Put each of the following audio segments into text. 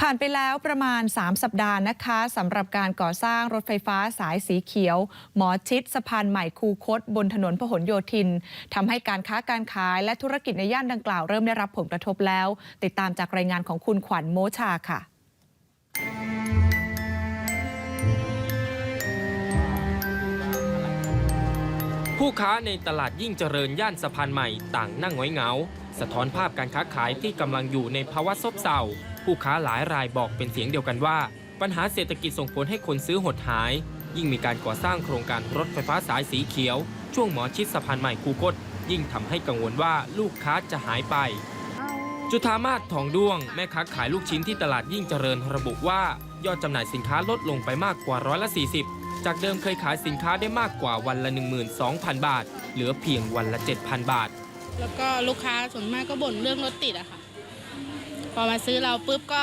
ผ่านไปแล้วประมาณ 3 สัปดาห์นะคะสำหรับการก่อสร้างรถไฟฟ้าสายสีเขียว หมอชิดสะพานใหม่คูคต บนถนนพหลโยธินทำให้การค้าการขายและธุรกิจในย่านดังกล่าวเริ่มได้รับผลกระทบแล้ว ติดตามจากรายงานของคุณขวัญโมชาค่ะผู้ค้าในตลาดยิ่งเจริญย่านสะพานใหม่ต่างนั่งหงอยเหงา สะท้อนภาพการค้าขายที่กำลังอยู่ในภาวะซบเซาผู้ค้าหลายรายบอกเป็นเสียงเดียวกันว่า ปัญหาเศรษฐกิจส่งผลให้คนซื้อหดหาย ยิ่งมีการก่อสร้างโครงการรถไฟฟ้าสายสีเขียว ช่วงหมอชิดสะพานใหม่คูคตยิ่งทำให้กังวลว่าลูกค้าจะหายไป จุธามาศทองด้วง แม่ค้าขายลูกชิ้นที่ตลาดยิ่งเจริญระบุว่ายอดจำหน่ายสินค้าลดลงไปมากกว่าร้อยละ 40 จากเดิมเคยขายสินค้าได้มากกว่าวันละ 12,000 บาท เหลือเพียงวันละ 7,000 บาท แล้วก็ลูกค้าส่วนมากก็บ่นเรื่องรถติดอะค่ะ พอมาซื้อเราปุ๊บก็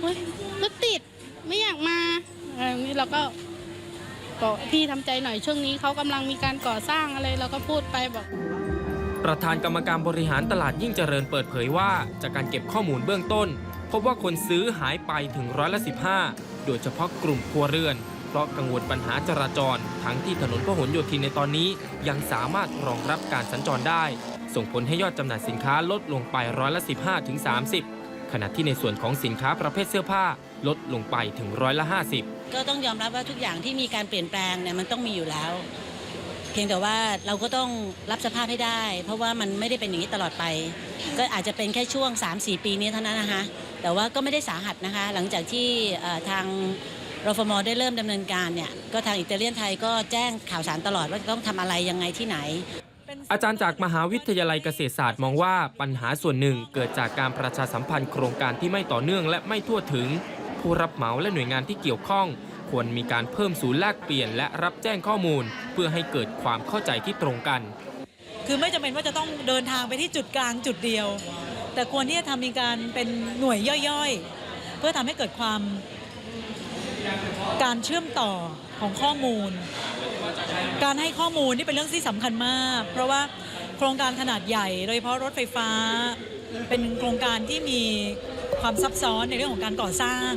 เฮ้ยรถติดไม่อยากมาอะไรอย่างนี้เราก็บอกพี่ทำใจหน่อยช่วงนี้เขากำลังมีการก่อสร้างอะไรเราก็พูดไปบอกประธานกรรมการบริหารตลาดยิ่งเจริญเปิดเผยว่า จากการเก็บข้อมูลเบื้องต้น พบว่าคนซื้อหายไปถึงร้อยละ 15 โดยเฉพาะกลุ่มครัวเรือน ราะกังวลปัญหาจราจร ทั้งที่ถนนพหลโยธินในตอนนี้ ยังสามารถรองรับการสัญจรได้ ส่งผลให้ยอดจำหน่ายสินค้าลดลงไปร้อยละ 15ถึง30 ขณะที่ในส่วนของสินค้าประเภทเสื้อผ้าลดลงไปถึงร้อยละ 50 ก็ต้องยอมรับว่าทุกอย่างที่มีการเปลี่ยนแปลงเนี่ยมันต้องมีอยู่แล้ว เพียงแต่ว่าเราก็ต้องรับสภาพให้ได้ เพราะว่ามันไม่ได้เป็นอย่างนี้ตลอดไป ก็อาจจะเป็นแค่ช่วง 3-4 ปีนี้เท่านั้นนะคะแต่ว่าก็ไม่ได้สาหัสนะคะ หลังจากที่ทาง รฟมได้เริ่มดำเนินการเนี่ยก็ทางอิตาเลียนไทยก็แจ้งข่าวสารตลอดว่าจะต้องทำอะไรยังไงที่ไหน อาจารย์จากมหาวิทยาลัยเกษตรศาสตร์มองว่าปัญหาส่วนหนึ่งเกิดจากการประชาสัมพันธ์โครงการที่ไม่ต่อเนื่องและไม่ทั่วถึง ผู้รับเหมาและหน่วยงานที่เกี่ยวข้อง ควรมีการเพิ่มศูนย์แลกเปลี่ยนและรับแจ้งข้อมูล เพื่อให้เกิดความเข้าใจที่ตรงกัน คือไม่จำเป็นว่าจะต้องเดินทางไปที่จุดกลางจุดเดียว แต่ควรที่จะทำมีการเป็นหน่วยย่อยๆ เพื่อทำให้เกิดความ การเชื่อมต่อของข้อมูล การให้ข้อมูลนี่เป็นเรื่องที่สำคัญมาก เพราะว่าโครงการขนาดใหญ่ โดยเฉพาะรถไฟฟ้า เป็นโครงการที่มีความซับซ้อนในเรื่องของการก่อสร้าง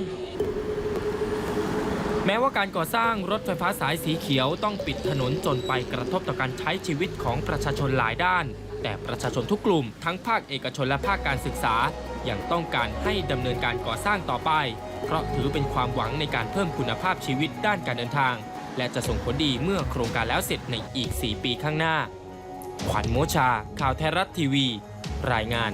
แม้ว่าการก่อสร้างรถไฟฟ้าสายสีเขียวต้องปิดถนนจนไปกระทบต่อการใช้ชีวิตของประชาชนหลายด้าน แต่ประชาชนทุกกลุ่มทั้งภาคเอกชนและภาคการศึกษา ยังต้องการให้ดำเนินการก่อสร้างต่อไป เพราะถือเป็นความหวังในการเพิ่มคุณภาพชีวิตด้านการเดินทาง และจะส่งผลดีเมื่อโครงการแล้วเสร็จในอีก 4 ปีข้างหน้า ขวัญโมชา ข่าวไทยรัฐทีวี รายงาน